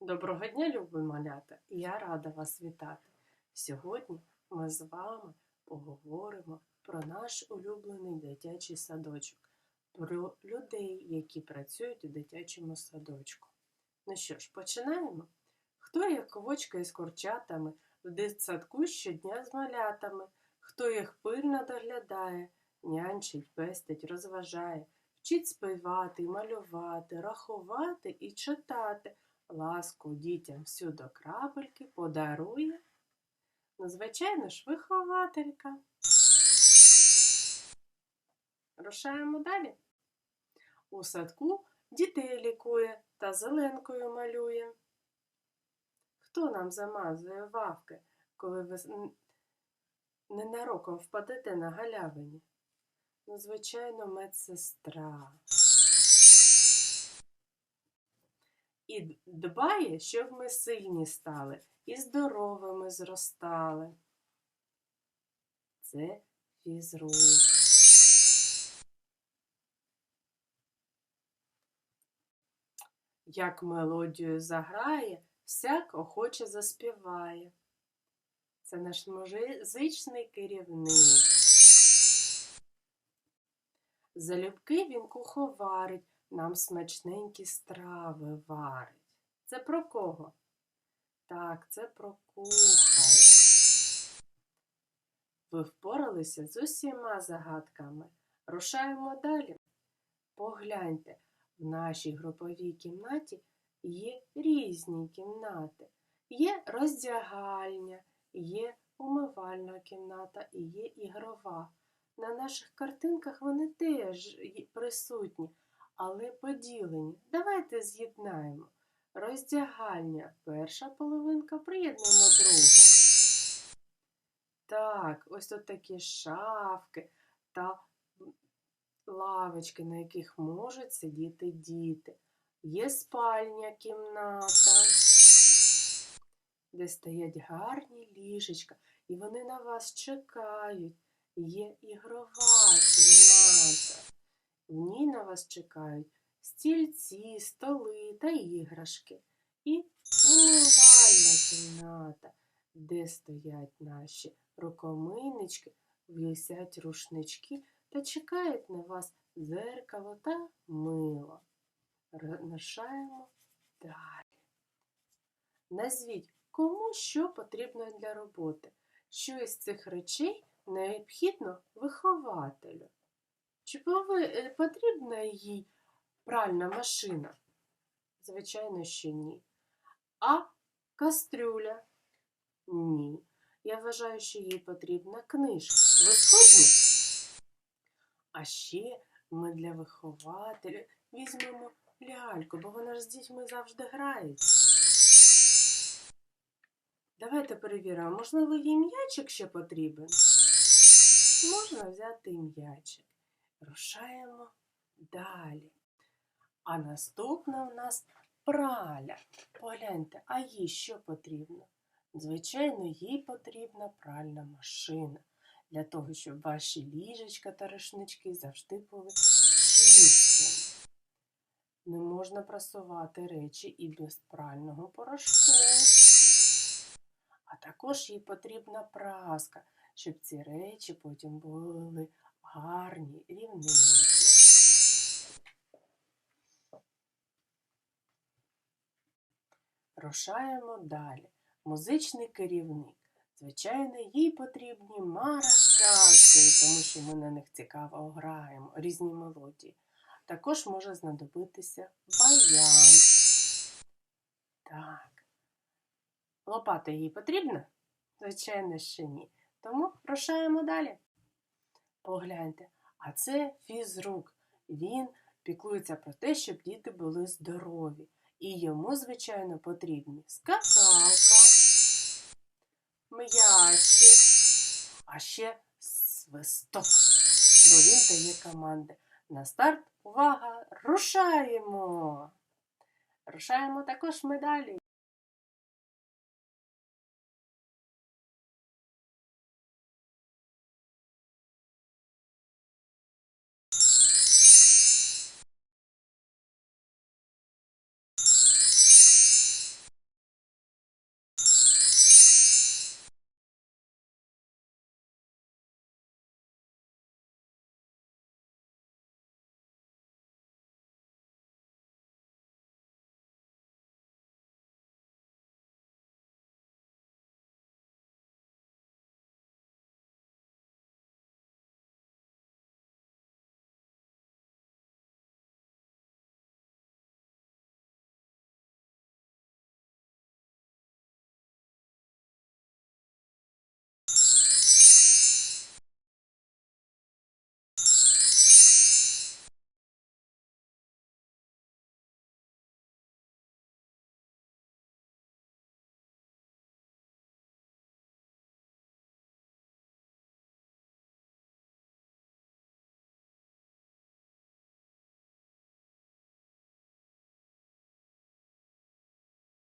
Доброго дня, любі малята! Я рада вас вітати. Сьогодні ми з вами поговоримо про наш улюблений дитячий садочок, про людей, які працюють у дитячому садочку. Ну що ж, починаємо? Хто як ковочка із курчатами в дитсадку щодня з малятами, хто їх пильно доглядає, нянчить, пестить, розважає, вчить співати, малювати, рахувати і читати ласку дітям всю до крапельки подарує, ну, звичайно ж, вихователька. Рушаємо далі. У садку дітей лікує та зеленкою малює. Хто нам замазує вавки, коли ви ненароком впадете на галявині? Ну, звичайно, медсестра. І дбає, щоб ми сильні стали і здоровими зростали. Це фізрук. Як мелодію заграє, всяк охоче заспіває. Це наш музичний керівник. Залюбки він куховарить, нам смачненькі страви варить. Це про кого? Так, це про кухаря. Ви впоралися з усіма загадками. Рушаємо далі. Погляньте, в нашій груповій кімнаті є різні кімнати. Є роздягальня, є умивальна кімната і є ігрова. На наших картинках вони теж присутні, але поділені. Давайте з'єднаємо. Роздягальня перша половинка, приєднуємо другу. Так, ось тут такі шафки та лавочки, на яких можуть сидіти діти. Є спальня кімната, де стоять гарні ліжечка, і вони на вас чекають. Є ігрова кімната. В ній на вас чекають стільці, столи та іграшки. І умивальна кімната, де стоять наші рукомийнички, висять рушнички та чекають на вас дзеркало та мило. Рушаємо далі. Назвіть, кому що потрібно для роботи, що із цих речей необхідно вихователю. Чи е, потрібна їй пральна машина? Звичайно, що ні. А кастрюля? Ні. Я вважаю, що їй потрібна книжка. Ви згодні? А ще ми для вихователя візьмемо ляльку, бо вона ж з дітьми завжди грається. Давайте перевіримо, можливо, їй м'ячик ще потрібен? Можна взяти м'ячик. Рушаємо далі. А наступна у нас праля. Погляньте, а їй що потрібно? Звичайно, їй потрібна пральна машина для того, щоб ваші ліжечка та рушнички завжди були чистими. Не можна прасувати речі і без прального порошку. А також їй потрібна праска, щоб ці речі потім були гарні, рівненькі. Рушаємо далі. Музичний керівник. Звичайно, їй потрібні маракаси, тому що ми на них цікаво граємо, різні мелодії. Також може знадобитися баян. Так. Лопата їй потрібна? Звичайно, що ні. Тому рушаємо далі. Погляньте, а це фізрук. Він піклується про те, щоб діти були здорові. І йому, звичайно, потрібні скакалка, м'ячик, а ще свисток, бо він дає команди. На старт, увага, рушаємо! Рушаємо також ми далі.